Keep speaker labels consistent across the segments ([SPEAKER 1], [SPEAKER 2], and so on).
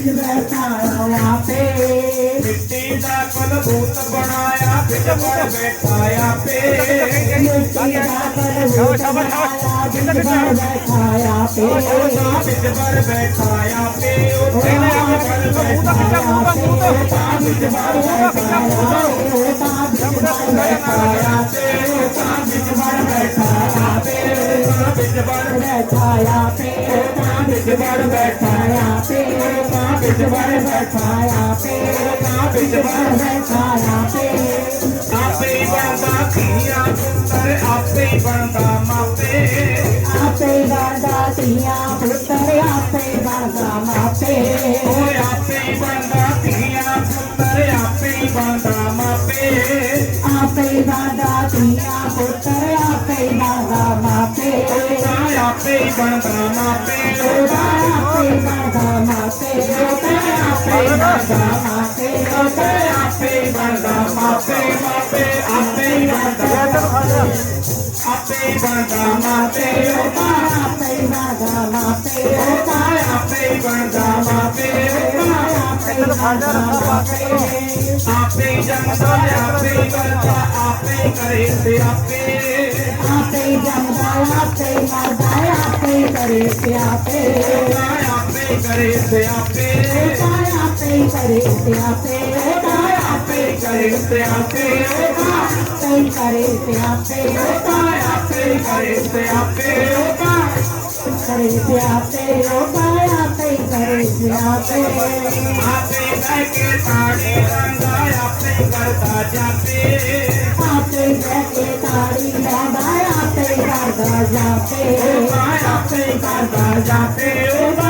[SPEAKER 1] बिज बैठाया वहाँ पे
[SPEAKER 2] मिट्टी का कलभूत बनाया बिज पर बैठाया पे
[SPEAKER 1] मिट्टी का कलभूत बनाया बिज पर बैठाया पे
[SPEAKER 2] बिज पर बैठाया पे बिज पर बैठाया
[SPEAKER 1] पे बैठाया पे बिज पर बैठाया पे
[SPEAKER 2] बिज पर
[SPEAKER 1] बैठाया पे बिज पर बैठा छाया पेड़ का बिजवर है छाया पेड़ का बिजवर है छाया पेड़
[SPEAKER 2] आपे बांधा किया पुत्र आपे बांधा मापे
[SPEAKER 1] आपे बांधा किया पुत्र आपे बांधा मापे ओए
[SPEAKER 2] आपे बांधा किया पुत्र आपे बांधा मापे
[SPEAKER 1] आपे बांधा किया पुत्र आपे बांधा मापे ओए
[SPEAKER 2] आपे बांधा मापे ओए
[SPEAKER 1] आपे
[SPEAKER 2] आपे जनता आपे करता आपे करे से आपे
[SPEAKER 1] आपे जनता आपे मरता आपे करे से आपे
[SPEAKER 2] आपे करे से आपे
[SPEAKER 1] करे प्यार से आपे करे
[SPEAKER 2] प्यार से
[SPEAKER 1] करे प्यार आपे करे से आपे
[SPEAKER 2] आपे करके साड़ी रंगा आपे करता जाते
[SPEAKER 1] आपे करके साड़ी रंगा आपे करता जाते आपे
[SPEAKER 2] करता जाते होगा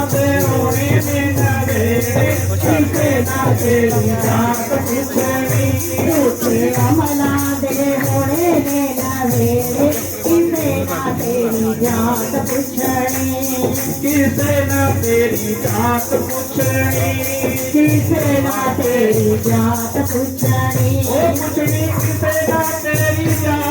[SPEAKER 2] नाचे तेरी जात
[SPEAKER 1] पुछणी
[SPEAKER 2] किसे ना तेरी जात पुछणी
[SPEAKER 1] किसे ना जात पुछणी
[SPEAKER 2] किसे ना तेरी जात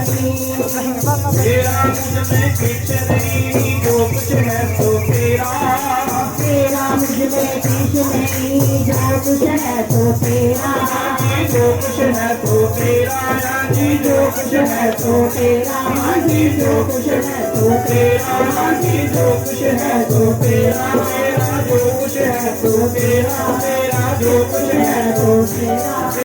[SPEAKER 3] तेरा
[SPEAKER 2] मुझमें पीछे नहीं जो कुछ है तो तेरा
[SPEAKER 1] तेरा मुझमें पीछे नहीं जो कुछ है तो तेरा
[SPEAKER 2] जो कुछ है तो तेरा जी जो कुछ है तो
[SPEAKER 1] तेरा जी जो कुछ है तो तेरा जी
[SPEAKER 2] जो कुछ है तो तेरा, मेरा जो कुछ है तो तेरा, मेरा जो कुछ है तो
[SPEAKER 1] तेरा।